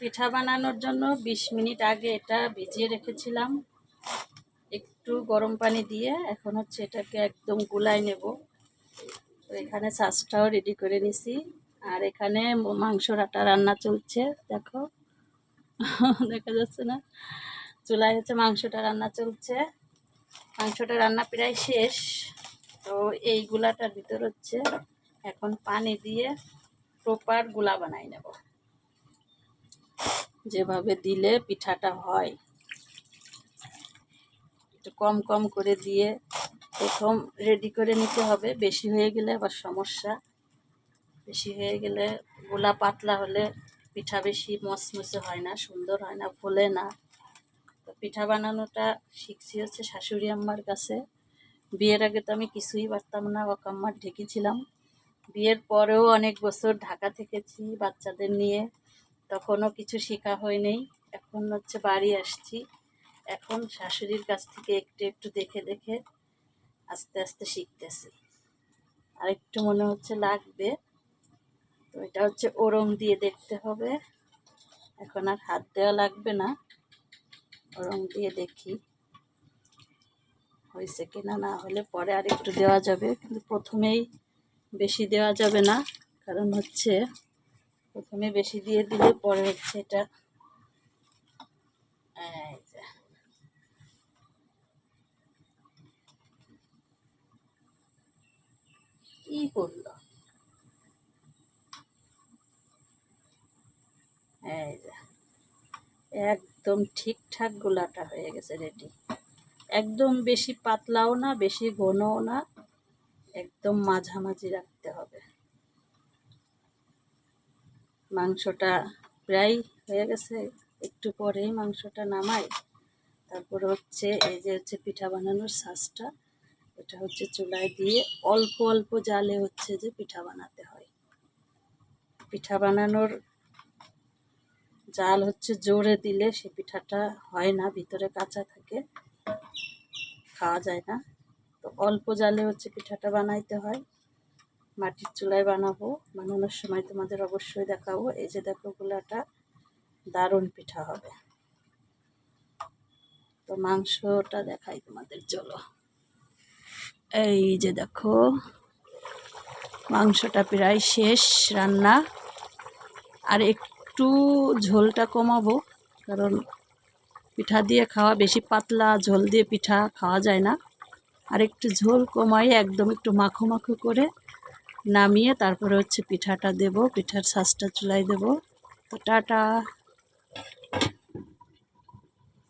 পিঠা বানানোর জন্য বিশ মিনিট আগে এটা ভিজিয়ে রেখেছিলাম। একটু গরম পানি দিয়ে এখন হচ্ছে এটাকে একদম গুলাই নেব। তো এখানে সাসটাও রেডি করে নিছি। আর এখানে মাংস আটা রান্না চলছে, দেখো। দেখা যাচ্ছে না। চুলায় হচ্ছে মাংসটা রান্না চলছে। মাংসটা রান্না প্রায় শেষ। তো এই গুলাটার ভিতর হচ্ছে এখন পানি দিয়ে প্রপারগুলা বানাই নেব। যেভাবে দিলে পিঠাটা হয়। একটু কম কম করে দিয়ে প্রথম রেডি করে নিতে হবে। বেশি হয়ে গেলে আবার সমস্যা। বেশি হয়ে গেলে গোলা পাতলা হলে পিঠা বেশি মচমচে হয় না, সুন্দর হয় না, ফোলে না। পিঠা বানানোটা শিখছি হচ্ছে শাশুড়ি আম্মার কাছে। বিয়ের আগে তো আমি কিছুই পারতাম না ওকাম্মার ঢেকেছিলাম বিয়ের পরেও অনেক বছর ঢাকা থেকেছি বাচ্চাদের নিয়ে। তখনও কিছু শেখা হয়নি এখন হচ্ছে বাড়ি আসছি। এখন শাশুড়ির কাছ থেকে একটু একটু দেখে দেখে আস্তে আস্তে শিখতেছি। আর একটু মনে হচ্ছে লাগবে। তো এটা হচ্ছে ওরম দিয়ে দেখতে হবে। এখন আর হাত দেওয়া লাগবে না। ওরম দিয়ে দেখি হয়েছে কিনা, না হলে পরে আর একটু দেওয়া যাবে। কিন্তু প্রথমেই বেশি দেওয়া যাবে না। কারণ হচ্ছে প্রথমে বেশি দিয়ে দিলে পরে হচ্ছে এটা। কি করল? একদম ঠিকঠাক গোলাটা হয়ে গেছে রেডি। একদম বেশি পাতলাও না, বেশি ঘনও না, একদম মাঝামাঝি রাখতে হবে। মাংসটা প্রায় হয়ে গেছে। একটু পরেই মাংসটা নামাই। তারপর হচ্ছে এই যে হচ্ছে পিঠা বানানোর শ্বাসটা এটা হচ্ছে চুলায় দিয়ে অল্প অল্প জালে হচ্ছে যে পিঠা বানাতে হয়। পিঠা বানানোর জাল হচ্ছে জোরে দিলে সে পিঠাটা হয় না, ভিতরে কাঁচা থাকে, খাওয়া যায় না। তো অল্প জালে হচ্ছে পিঠাটা বানাইতে হয়। মাটির চুলায় বানাবো। বানানোর সময় তোমাদের অবশ্যই দেখাবো। এই যে দেখো গোলাটা, দারুণ পিঠা হবে। তো মাংসটা দেখাই তোমাদের, চলো। এই যে দেখো, মাংসটা প্রায় শেষ রান্না। আর একটু ঝোলটা কমাবো, কারণ পিঠা দিয়ে খাওয়া, বেশি পাতলা ঝোল দিয়ে পিঠা খাওয়া যায় না। আর একটু ঝোল কমাই, একদম একটু মাখো মাখো করে নামিয়ে তারপরে হচ্ছে পিঠাটা দেব পিঠার শাঁসটা চুলাই দেব। তো টাটা।